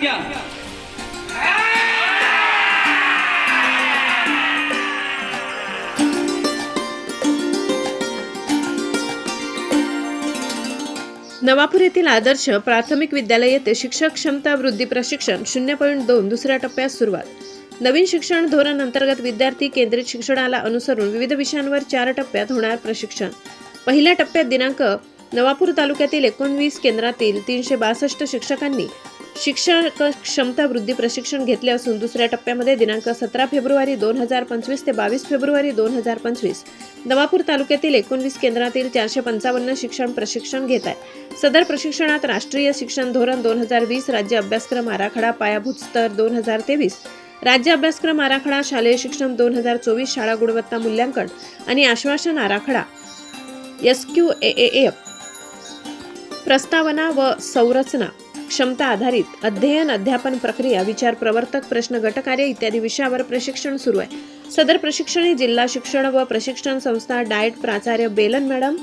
घ्या नवापूर येथील आदर्श प्राथमिक विद्यालय येथे शिक्षक क्षमता वृद्धी प्रशिक्षण शून्य पॉईंट दोन दुसऱ्या टप्प्यात सुरुवात. नवीन शिक्षण धोरण अंतर्गत विद्यार्थी केंद्रित शिक्षणाला अनुसरून विविध विषयांवर चार टप्प्यात होणार प्रशिक्षण. पहिल्या टप्प्यात दिनांक नवापूर तालुक्यातील एकोणवीस केंद्रातील तीनशे बासष्ट शिक्षकांनी शिक्षक क्षमता वृद्धी प्रशिक्षण घेतले असून दुसऱ्या टप्प्यामध्ये दिनांक सतरा फेब्रुवारी दोन हजार पंचवीस ते बावीस फेब्रुवारी दोन हजार पंचवीस. नवापूर तालुक्यातील एकोणवीस केंद्रातील चारशे पंचावन्न शिक्षण प्रशिक्षण घेत आहे सदर प्रशिक्षणात राष्ट्रीय शिक्षण धोरण दोन हजार वीस राज्य अभ्यासक्रम आराखडा पायाभूत स्तर दोन हजार तेवीस राज्य अभ्यासक्रम आराखडा शालेय शिक्षण दोन हजार चोवीस शाळा गुणवत्ता मूल्यांकन आणि आश्वासन आराखडा एस क्यू ए एफ प्रस्तावना व संरचना. क्षमता आधारित अध्ययन अध्यापन प्रक्रिया विचार प्रवर्तक प्रश्न गटकार्य इत्यादी विषयावर प्रशिक्षण सुरू आहे सदर प्रशिक्षण हे जिल्हा शिक्षण व प्रशिक्षण संस्था डाएट प्राचार्य बेलन मॅडम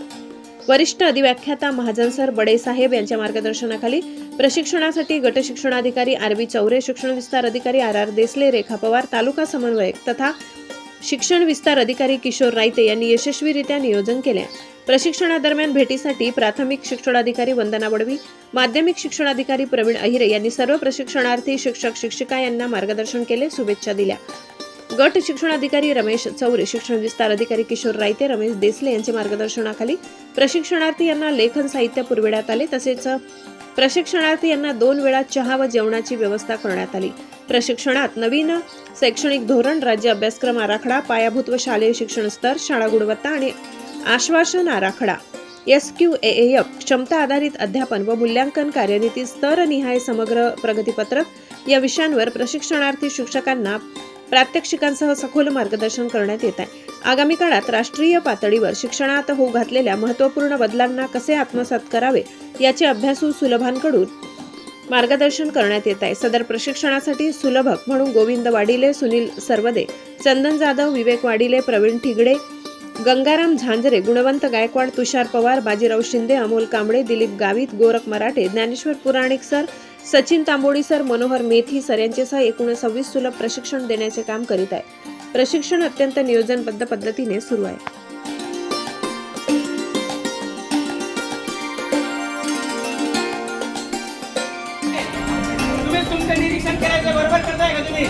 वरिष्ठ अधिव्याख्याता महाजन सर बडे साहेब यांच्या मार्गदर्शनाखाली प्रशिक्षणासाठी गट शिक्षणाधिकारी आर बी चौरे शिक्षण विस्तार अधिकारी आर आर देसले रेखा पवार तालुका समन्वयक तथा शिक्षण विस्तार अधिकारी किशोर रायते यांनी यशस्वीरित्या नियोजन केले आहे. प्रशिक्षणादरम्यान भेटीसाठी प्राथमिक शिक्षणाधिकारी वंदना बडवी माध्यमिक शिक्षणाधिकारी प्रवीण अहिरे यांनी सर्व प्रशिक्षणार्थी शिक्षक शिक्षिका यांना मार्गदर्शन केले शुभेच्छा दिल्या. गट शिक्षणाधिकारी रमेश चौरे शिक्षण विस्तार अधिकारी किशोर रायते रमेश देसले यांच्या मार्गदर्शनाखाली प्रशिक्षणार्थी यांना लेखन साहित्य पुरविण्यात आले तसेच प्रशिक्षणार्थी यांना दोन वेळा चहा व जेवणाची व्यवस्था करण्यात आली. प्रशिक्षणात नवीन शैक्षणिक धोरण राज्य अभ्यासक्रम आराखडा पायाभूत व शालेय शिक्षण स्तर शाळा गुणवत्ता आणि आश्वासन आराखडा. एस क्यू ए एफ क्षमता आधारित अध्यापन व मूल्यांकन कार्यनीती स्तरनिहाय समग्र प्रगतीपत्रक या विषयांवर प्रशिक्षणार्थी शिक्षकांना प्रात्यक्षिकांसह सखोल मार्गदर्शन करण्यात येत आहे. आगामी काळात राष्ट्रीय पातळीवर शिक्षणात होऊ घातलेल्या महत्त्वपूर्ण बदलांना कसे आत्मसात करावे याचे अभ्यासू सुलभांकडून मार्गदर्शन करण्यात येत आहे. सदर प्रशिक्षणासाठी सुलभक म्हणून Govind Wadile Sunil Sarvade Chandan Jadhav Vivek Wadile Pravin Thigade Gangaram Zanjare Gunwant Gaikwad Tushar Pawar Bajirao Shinde Amol Kamble Dilip Gavit Gorakh Marathe Dnyaneshwar Puranik sir Sachin Tambodi sir Manohar Methi sir यांच्यासह एकूण सव्वीस सुलभ प्रशिक्षण देण्याचे काम करीत आहे. प्रशिक्षण अत्यंत नियोजनबद्ध पद्धतीने सुरू आहे. तुम्ही तुमचं निरीक्षण करायचं बरोबर करताय का तुम्ही?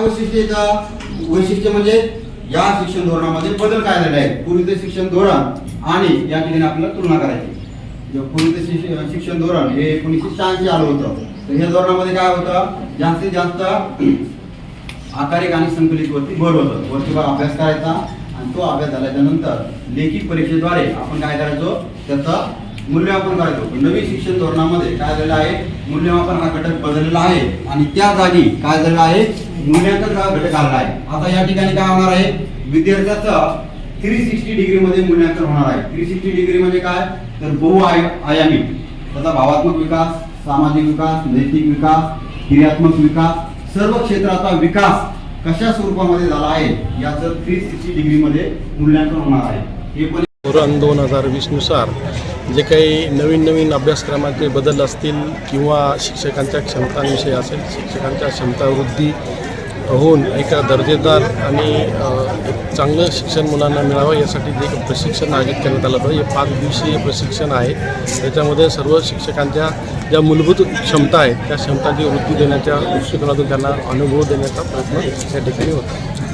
काय वैशिष्ट्य येतं वैशिष्ट्य म्हणजे या शिक्षण धोरणामध्ये बदल काय झाले आहेत? पूर्वीचे शिक्षण धोरण आणि या ठिकाणी आपल्याला तुलना करायची जे पूर्वीचे शिक्षण धोरण हे एकोणीसशे शहाऐंशी आलं होतं. तर ह्या धोरणामध्ये काय होतं? जास्तीत जास्त आकारिक आणि संकलित वरती भर होतं. वरती भर अभ्यास करायचा आणि तो अभ्यास झाल्याच्यानंतर लेखी परीक्षेद्वारे आपण काय करायचो? त्याचं मूल्यमापन करायचो. नवीन शिक्षण धोरणामध्ये काय झालेलं आहे? मूल्यमापन हा घटक बदललेला आहे. आणि त्या जागी काय झालेलं आहे? मूल्यांकन हा घटक आला आहे आता या ठिकाणी काय होणार आहे? विद्यार्थ्याचं थ्री सिक्स्टी डिग्री मध्ये मूल्यांकन होणार आहे. थ्री सिक्स्टी डिग्री म्हणजे काय? तर बहु आय आयामी. त्याचा भावात्मक विकास सामाजिक विकास नैतिक विकास क्रियात्मक विकास सर्व क्षेत्राचा विकास कशा स्वरूपामध्ये झाला आहे? याचं थ्री सिक्स्टी डिग्री मध्ये मूल्यांकन होणार आहे. हे पण धोरण दोन हजार वीसनुसार जे काही नवीन नवीन अभ्यासक्रमाचे बदल असतील किंवा शिक्षकांच्या क्षमतांविषयी असेल शिक्षकांच्या क्षमता वृद्धी होऊन एका दर्जेदार आणि एक चांगलं शिक्षण मुलांना मिळावं यासाठी जे एक प्रशिक्षण आयोजित करण्यात आलं होतं हे पाच दिवसीय प्रशिक्षण आहे. त्याच्यामध्ये सर्व शिक्षकांच्या ज्या मूलभूत क्षमता आहेत त्या क्षमतांची वृत्ती देण्याच्या दृष्टिकोनातून त्यांना अनुभव देण्याचा प्रयत्न या ठिकाणी होता.